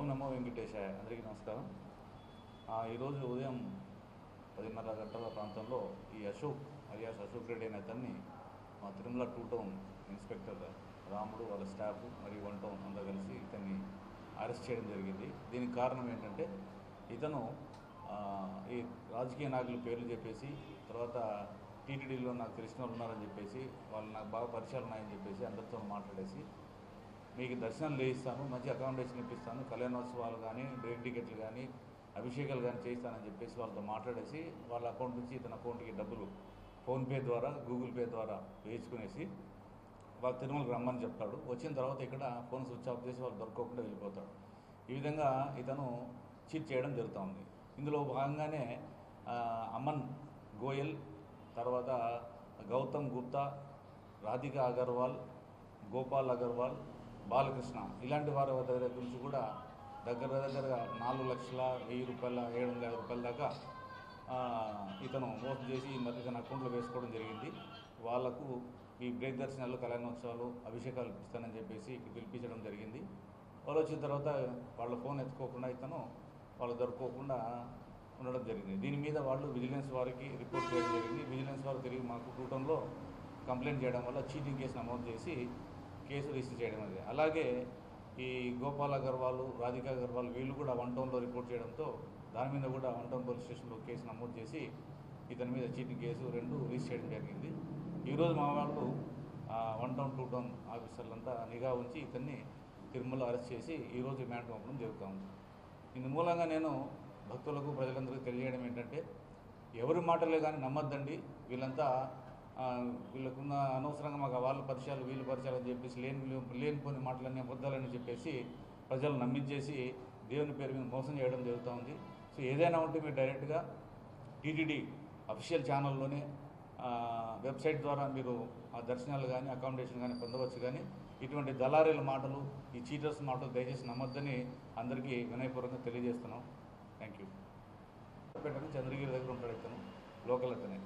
ఓం నమో వెంకటేశాయ. అందరికీ నమస్కారం. ఆ, ఈరోజు ఉదయం పదిన్నర గంటల ప్రాంతంలో ఈ అశోక్ అలియాస్ అశోక్ రెడ్డి అనే అతన్ని మా తిరుమల టూ టౌన్ ఇన్స్పెక్టర్ రాముడు వాళ్ళ స్టాఫ్ మరియు వన్ టౌన్ అంతా కలిసి ఇతన్ని అరెస్ట్ చేయడం జరిగింది. దీనికి కారణం ఏంటంటే ఇతను ఈ రాజకీయ నాయకుల పేర్లు చెప్పేసి తర్వాత టీటీడీలో నాకు తెలిసిన ఉన్నారని చెప్పేసి వాళ్ళు నాకు బాగా పరిచయాలు ఉన్నాయని చెప్పేసి అందరితో మాట్లాడేసి మీకు దర్శనం లేయిస్తాను మంచి అకామిడేషన్ ఇప్పిస్తాను కళ్యాణోత్సవాలు కానీ బ్రేక్ టికెట్లు కానీ అభిషేకాలు కానీ చేయిస్తానని చెప్పేసి వాళ్ళతో మాట్లాడేసి వాళ్ళ అకౌంట్ నుంచి ఇతని అకౌంట్కి డబ్బులు ఫోన్పే ద్వారా గూగుల్ పే ద్వారా వేయించుకునేసి వాళ్ళు తిరుమలకి రమ్మని చెప్తాడు. వచ్చిన తర్వాత ఇక్కడ ఫోన్ స్విచ్ ఆఫ్ చేసి వాళ్ళు దొరకకుండా వెళ్ళిపోతాడు. ఈ విధంగా ఇతను చీట్ చేయడం జరుగుతూ ఉంది ఇందులో భాగంగానే అమన్ గోయల్ తర్వాత గౌతమ్ గుప్తా రాధిక అగర్వాల్ గోపాల్ అగర్వాల్ బాలకృష్ణ ఇలాంటి వారి దగ్గర గురించి కూడా దగ్గర దగ్గరగా నాలుగు లక్షల వెయ్యి రూపాయల ఏడు వందల యాభై రూపాయల దాకా ఇతను మోసం చేసి మరి ఇతను అకౌంట్లో వేసుకోవడం జరిగింది. వాళ్ళకు ఈ బ్రేక్ దర్శనాలు కళ్యాణోత్సవాలు అభిషేకాలు ఇస్తానని చెప్పేసి ఇక్కడ పిలిపించడం జరిగింది. వాళ్ళు వచ్చిన తర్వాత వాళ్ళ ఫోన్ ఎత్తుకోకుండా ఇతను వాళ్ళు దొరకకుండా ఉండడం జరిగింది. దీని మీద వాళ్ళు విజిలెన్స్ వారికి రిపోర్ట్ చేయడం జరిగింది. విజిలెన్స్ వారు తిరిగి మాకు కూటంలో కంప్లైంట్ చేయడం వల్ల చీటింగ్ కేసు నమోదు చేసి కేసు రిజిస్టర్ చేయడం అనేది. అలాగే ఈ గోపాల్ అగర్వాల్ రాధిక అగర్వాల్ వీళ్ళు కూడా వన్ టౌన్లో రిపోర్ట్ చేయడంతో దాని మీద కూడా వన్ టౌన్ పోలీస్ స్టేషన్లో కేసు నమోదు చేసి ఇతని మీద చీటింగ్ కేసు రెండు రిజిస్టర్ చేయడం జరిగింది. ఈరోజు మా వాళ్ళు వన్ టౌన్ టూ టౌన్ ఆఫీసర్లంతా నిఘా ఉంచి ఇతన్ని తిరుమల అరెస్ట్ చేసి ఈరోజు రిమాండ్ పంపడం జరుగుతూ ఉంది. ఇందు మూలంగా నేను భక్తులకు ప్రజలందరికీ తెలియజేయడం ఏంటంటే ఎవరి మాటలే కానీ నమ్మద్దండి. వీళ్ళంతా వీళ్ళకున్న అనవసరంగా మాకు వాళ్ళ పరిచయాలు వీళ్ళ పరిచయాలు అని చెప్పేసి లేని లేనిపోని మాటలన్నీ అబద్ధాలని చెప్పేసి ప్రజలు నమ్మించేసి దేవుని పేరు మీద మోసం చేయడం జరుగుతూ ఉంది. సో ఏదైనా ఉంటే మీరు డైరెక్ట్గా టీటీడీ అఫీషియల్ ఛానల్లోనే వెబ్సైట్ ద్వారా మీరు ఆ దర్శనాలు కానీ అకామిడేషన్ కానీ పొందవచ్చు కానీ ఇటువంటి దళారీల మాటలు ఈ చీటర్స్ మాటలు దయచేసి నమ్మొద్దని అందరికీ వినయపూర్వకంగా తెలియజేస్తున్నాం. థ్యాంక్ యూ చంద్రగిరి దగ్గర ఉంటాడు ఇతను లోకల్ అతనే.